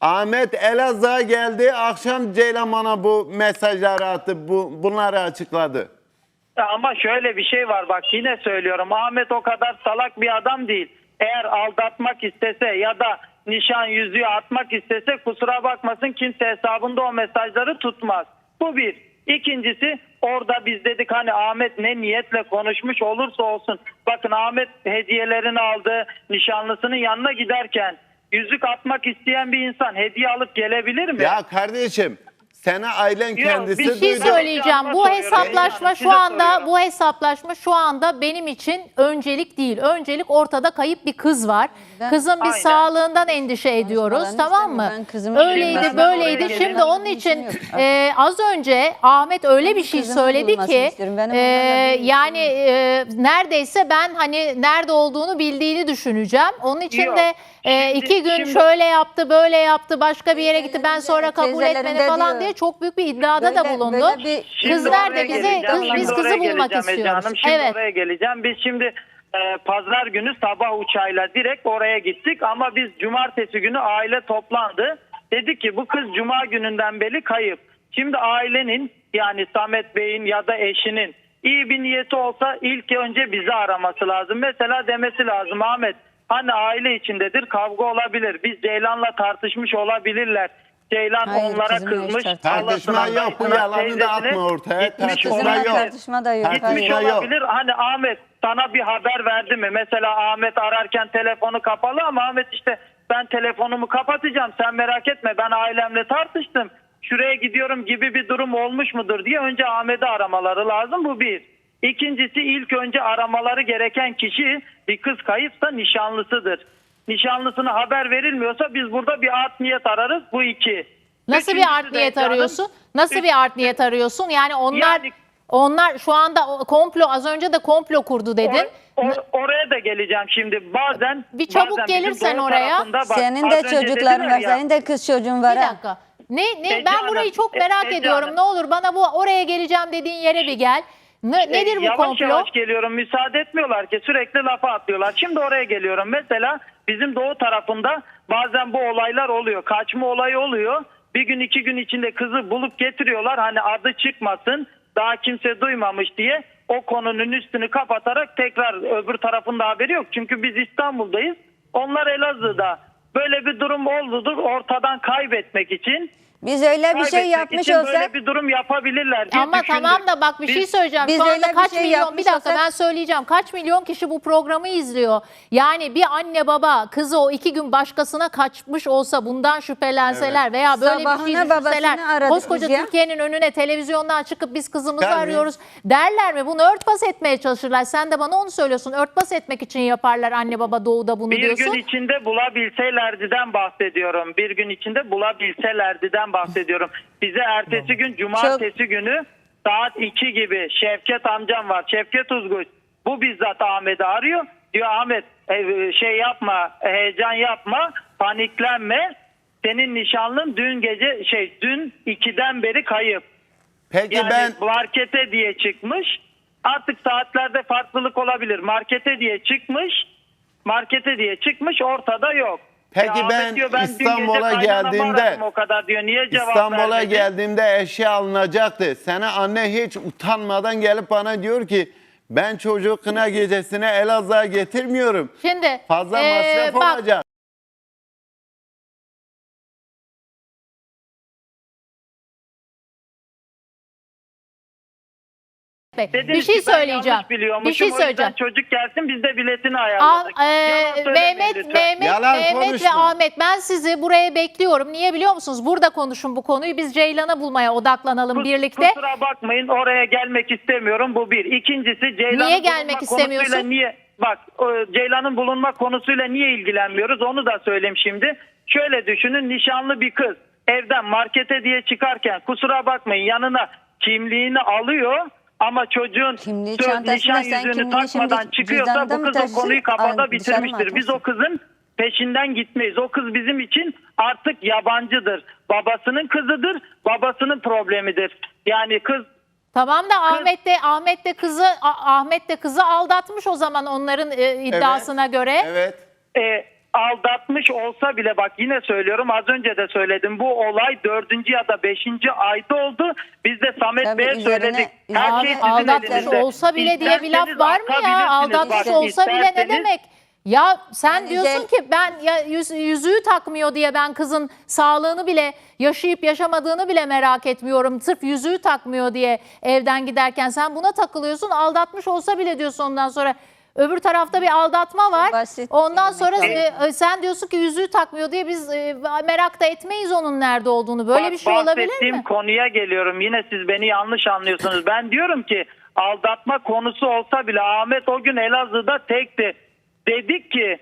Ahmet Elazığ'a geldi. Akşam Ceylan bana bu mesajları attı. Bu, bunları açıkladı. Ama şöyle bir şey var bak yine söylüyorum. Ahmet o kadar salak bir adam değil. Eğer aldatmak istese ya da nişan yüzüğü atmak istese kusura bakmasın kimse hesabında o mesajları tutmaz. Bu bir. İkincisi orada biz dedik hani Ahmet ne niyetle konuşmuş olursa olsun. Bakın Ahmet hediyelerini aldı nişanlısının yanına giderken yüzük atmak isteyen bir insan hediye alıp gelebilir mi? Ya kardeşim sana ailen kendisi bir Bir şey duydu. söyleyeceğim. Bu hesaplaşma şu anda bu hesaplaşma şu anda benim için öncelik değil. Öncelik ortada kayıp bir kız var. Kızın bir Aynen. sağlığından endişe ediyoruz. Tamam mı? istemiyorum. Ben kızımı Öyleydi, Şimdi ben oraya böyleydi. Şimdi onun için e, az önce Ahmet öyle bir şey kızımın söyledi bulunmasını ki. Benim e, bir yani e, neredeyse ben hani nerede olduğunu bildiğini düşüneceğim. Onun için Yok. de e, Şimdi- iki gün şimdi- şöyle yaptı, böyle yaptı, başka bir yere gitti. Ben sonra kabul etmedi teyzelerinde falan diyor. diye çok büyük bir iddiada da Böyle- bulundu. böyle bir- Şimdi Kız oraya nerede? Bize geleceğim, kız, şimdi biz oraya kızı bulmak geleceğim Ece istiyoruz. Hanım. Şimdi Evet. oraya geleceğim. Biz şimdi e, pazar günü sabah uçağıyla direkt oraya gittik ama biz cumartesi günü aile toplandı. Dedi ki bu kız cuma gününden beri kayıp. Şimdi ailenin yani Samet Bey'in ya da eşinin iyi bir niyeti olsa ilk önce bizi araması lazım. Mesela demesi lazım Ahmet hani aile içindedir kavga olabilir. Biz Ceylan'la tartışmış olabilirler. Ceylan Hayır, onlara kızmış. tartışma Tartışma Allah'tan yok, bu yalanı da teyzesine atma ortaya. gitmiş Tartışma yok. tartışma da yok. Tartışma Gitmiş yok. olabilir. Hani Ahmet sana bir haber verdi mi? Mesela Ahmet ararken telefonu kapalı ama Ahmet işte ben telefonumu kapatacağım. Sen merak etme ben ailemle tartıştım. Şuraya gidiyorum gibi bir durum olmuş mudur diye önce Ahmet'i aramaları lazım. Bu bir. İkincisi ilk önce aramaları gereken kişi bir kız kayıpsa nişanlısıdır. Nişanlısına haber verilmiyorsa biz burada bir art niyet ararız. Bu iki. Nasıl Üçüncüsü bir art de niyet canım, arıyorsun? Nasıl üç- bir art niyet arıyorsun? Yani onlar Yani- onlar şu anda o komplo az önce de komplo kurdu dedin. Or- or- oraya da geleceğim şimdi. Bazen Bir çabuk bazen bizim gelirsen doğu oraya. tarafında bak, Senin az de önce çocukların var, ya, senin de kız çocuğun var Bir ha. dakika. Ne ne Ece ben Hanım, burayı çok E- merak Ece ediyorum. Hanım. Ne olur bana bu oraya geleceğim dediğin yere bir gel. Ne, e, nedir bu yavaş komplo? yavaş geliyorum. Müsaade etmiyorlar ki sürekli lafa atlıyorlar. Şimdi oraya geliyorum. Mesela bizim doğu tarafında bazen bu olaylar oluyor. Kaçma olayı oluyor. Bir gün iki gün içinde kızı bulup getiriyorlar. Hani adı çıkmasın daha kimse duymamış diye o konunun üstünü kapatarak tekrar öbür tarafında haberi yok. Çünkü biz İstanbul'dayız. Onlar Elazığ'da. Böyle bir durum oldudur ortadan kaybetmek için. Biz öyle bir şey kaybetmek yapmış için böyle olsak bir durum yapabilirler diye Ama düşündük. tamam da bak bir Biz- şey söyleyeceğim. biz Şu anda öyle bir kaç şey milyon bir yapmış dakika olsak- ben söyleyeceğim. Kaç milyon kişi bu programı izliyor? Yani bir anne baba kızı o iki gün başkasına kaçmış olsa bundan şüphelenseler veya böyle bir Sabahına şey babasını düşünseler aradık koskoca biz ya. Türkiye'nin önüne televizyondan çıkıp biz kızımızı Tabii. arıyoruz derler mi? Bunu örtbas etmeye çalışırlar. Sen de bana onu söylüyorsun. Örtbas etmek için yaparlar anne baba doğuda bunu Bir diyorsun. gün içinde bulabilselerdiden bahsediyorum. Bir gün içinde bulabilselerdiden bahsediyorum. Bize ertesi gün cumartesi günü saat 2 gibi Şevket amcam var. Şevket Uzguç. Bu bizzat Ahmet'i arıyor. Diyor Ahmet e, şey yapma, heyecan yapma, paniklenme. Senin nişanlın dün gece şey dün 2'den beri kayıp. Peki Yani ben markete diye çıkmış. Artık saatlerde farklılık olabilir. Markete diye çıkmış. Markete diye çıkmış ortada yok. Peki Ahmet ben diyor, dün gece İstanbul'a kaynanamı geldiğimde- aradım o kadar diyor. Niye cevap İstanbul'a vermedin? geldiğimde eşya alınacaktı. Sana anne hiç utanmadan gelip bana diyor ki ben çocuğu kına gecesine Elazığ'a getirmiyorum. Şimdi Fazla ee, masraf bak, olacak. Bey, Dedim bir şey ki ben söyleyeceğim. yanlış biliyormuşum. Bir şey O yüzden söyleyeceğim. çocuk gelsin biz de biletini Al, ayarladık. e, Yalan söylemeyin Mehmet, lütfen. Mehmet, Yalan Mehmet ve konuşma. Ahmet ben sizi buraya bekliyorum. Niye biliyor musunuz? Burada konuşun bu konuyu. Biz Ceylan'a bulmaya odaklanalım Kus- birlikte. Kusura bakmayın oraya gelmek istemiyorum bu bir. İkincisi Ceylan'ın Niye gelmek bulunma istemiyorsun? konusuyla Niye, bak Ceylan'ın bulunma konusuyla niye ilgilenmiyoruz onu da söyleyeyim şimdi. Şöyle düşünün nişanlı bir kız evden markete diye çıkarken kusura bakmayın yanına kimliğini alıyor ama çocuğun Kimliği söz nişan sen yüzüğünü kimliği takmadan şimdi çıkıyorsa cüzdanında bu mı kız o taşısın? konuyu kafada Ay, dışarı mı bitirmiştir. Biz atarsın? o kızın peşinden gitmeyiz. O kız bizim için artık yabancıdır. Babasının kızıdır, babasının problemidir. Yani kız Tamam da Ahmet de Ahmet de kızı A- Ahmet de kızı aldatmış o zaman onların e, iddiasına göre. Evet. e, aldatmış olsa bile bak yine söylüyorum az önce de söyledim bu olay dördüncü ya da beşinci ayda oldu. Biz de Samet Tabii Bey'e üzerine- söyledik. Her Abi şey sizin aldatmış elinizde. olsa bile diye bir laf İsterseniz var mı ya? atabilirsiniz. Aldatmış Bak, olsa bile ne isterseniz- demek? Ya sen Yani diyorsun ki ben ya yüz- yüzüğü takmıyor diye ben kızın sağlığını bile yaşayıp yaşamadığını bile merak etmiyorum. Sırf yüzüğü takmıyor diye evden giderken sen buna takılıyorsun. Aldatmış olsa bile diyorsun ondan sonra. Öbür tarafta bir aldatma var. basit Ondan sonra e, sen diyorsun ki yüzüğü takmıyor diye biz e, merak da etmeyiz onun nerede olduğunu. Böyle bir şey olabilir bahsettiğim mi? konuya geliyorum. Yine siz beni yanlış anlıyorsunuz. Ben diyorum ki aldatma konusu olsa bile Ahmet o gün Elazığ'da tekti. Dedik ki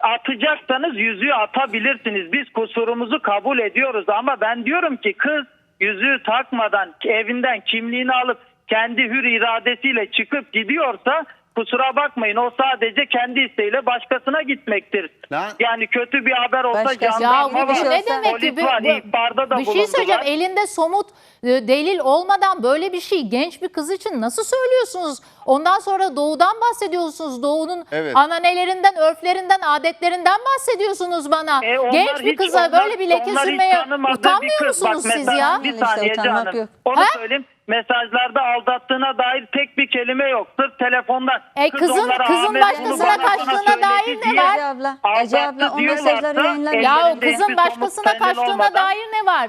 atacaksanız yüzüğü atabilirsiniz. Biz kusurumuzu kabul ediyoruz ama ben diyorum ki kız yüzüğü takmadan evinden kimliğini alıp kendi hür iradesiyle çıkıp gidiyorsa kusura bakmayın o sadece kendi isteğiyle başkasına gitmektir. Lan- Yani kötü bir haber olsa Başkası- Ya jandarma bu bir şey var, ne olsa- demek ki? polis Bir- var, bu- ihbarda da bir şey bulundular. söyleyeceğim. Elinde somut e, delil olmadan böyle bir şey genç bir kız için nasıl söylüyorsunuz? Ondan sonra doğudan bahsediyorsunuz. Doğunun Evet. ananelerinden, örflerinden, adetlerinden bahsediyorsunuz bana. E onlar genç bir hiç- kıza onlar- böyle bir leke onlar hiç sürmeye tanımadığı utanmıyor bir kız. Bak musunuz siz mesela ya? Bir İşte saniye utanmak canım. yok. Onu Ha? söyleyeyim. Mesajlarda aldattığına dair tek bir kelime yok. Sırf telefondan. E, kız kızın- onlara kızın Ahmet başkasına bana kaçtığına söyledi dair ne diye var? Ece abla, aldattı Ece abla o diyorlarsa, mesajları yayınladı. Ya o ellerinde hiçbir kızın somut başkasına delil kaçtığına olmadan- dair ne var?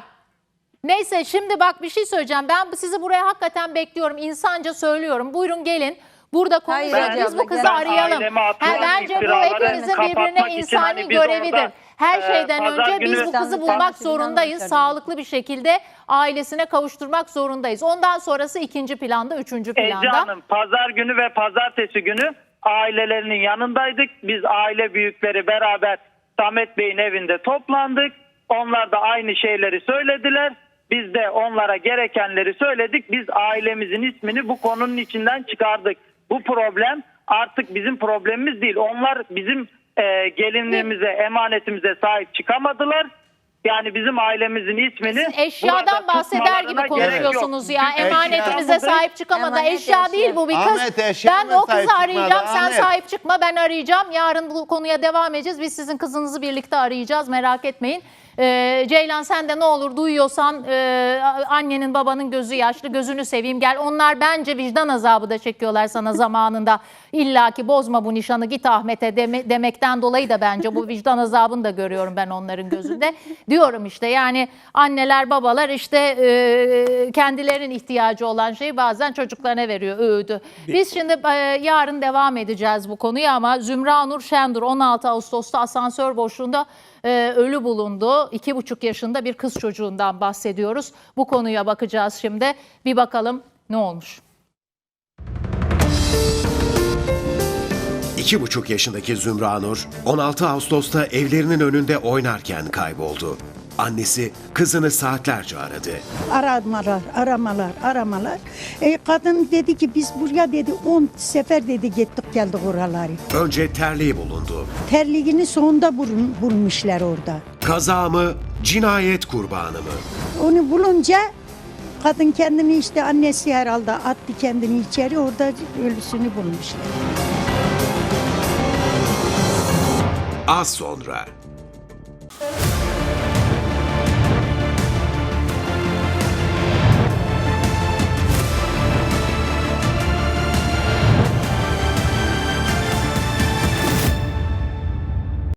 Neyse şimdi bak bir şey söyleyeceğim. Ben bu- sizi buraya hakikaten bekliyorum. İnsanca söylüyorum. Buyurun gelin. Burada. Ece Biz bu kızı arayalım. Ha, bence bu hepimizin birbirine için insani hani görevidir. orada, Her e, şeyden önce biz bu kızı bulmak zorundayız. Sağlıklı bir şekilde ailesine kavuşturmak zorundayız. Ondan sonrası ikinci planda, üçüncü Ece planda. Hanım pazar günü ve pazartesi günü ailelerinin yanındaydık. Biz aile büyükleri beraber Samet Bey'in evinde toplandık. Onlar da aynı şeyleri söylediler. Biz de onlara gerekenleri söyledik. Biz ailemizin ismini bu konunun içinden çıkardık. Bu problem artık bizim problemimiz değil. Onlar bizim e, gelinliğimize, emanetimize sahip çıkamadılar. Yani bizim ailemizin ismini Siz eşyadan bahseder gibi konuşuyorsunuz ya. Emanetimize eşya- sahip çıkamadı. Emanet Eşya eşya. değil bu bir kız. Ahmet Ben o kızı sahip arayacağım. çıkmadı? Sen Ahmet. sahip çıkma ben arayacağım. Yarın bu konuya devam edeceğiz. Biz sizin kızınızı birlikte arayacağız. Merak etmeyin. Ee, Ceylan sen de ne olur duyuyorsan e, annenin babanın gözü yaşlı gözünü seveyim gel. Onlar bence vicdan azabı da çekiyorlar sana zamanında. İlla ki bozma bu nişanı git Ahmet'e deme- demekten dolayı da bence bu vicdan azabını da görüyorum ben onların gözünde. Diyorum işte yani anneler babalar işte e, kendilerinin ihtiyacı olan şeyi bazen çocuklarına veriyor öğüdü. Biz şimdi e, yarın devam edeceğiz bu konuya ama Zümra Nur Şendur 16 Ağustos'ta asansör boşluğunda e, ölü bulundu. İki buçuk yaşında bir kız çocuğundan bahsediyoruz. Bu konuya bakacağız şimdi. Bir bakalım ne olmuş. İki buçuk yaşındaki Zümra Nur, 16 Ağustos'ta evlerinin önünde oynarken kayboldu. Annesi kızını saatlerce aradı. aramalar, aramalar, aramalar. E, kadın dedi ki biz buraya dedi 10 sefer dedi gittik geldik oraları. Önce terliği bulundu. Terliğini sonunda bulun, bulmuşlar orada. Kaza mı, cinayet kurbanı mı? Onu bulunca kadın kendini işte annesi herhalde attı kendini içeri orada ölüsünü bulmuşlar. Az sonra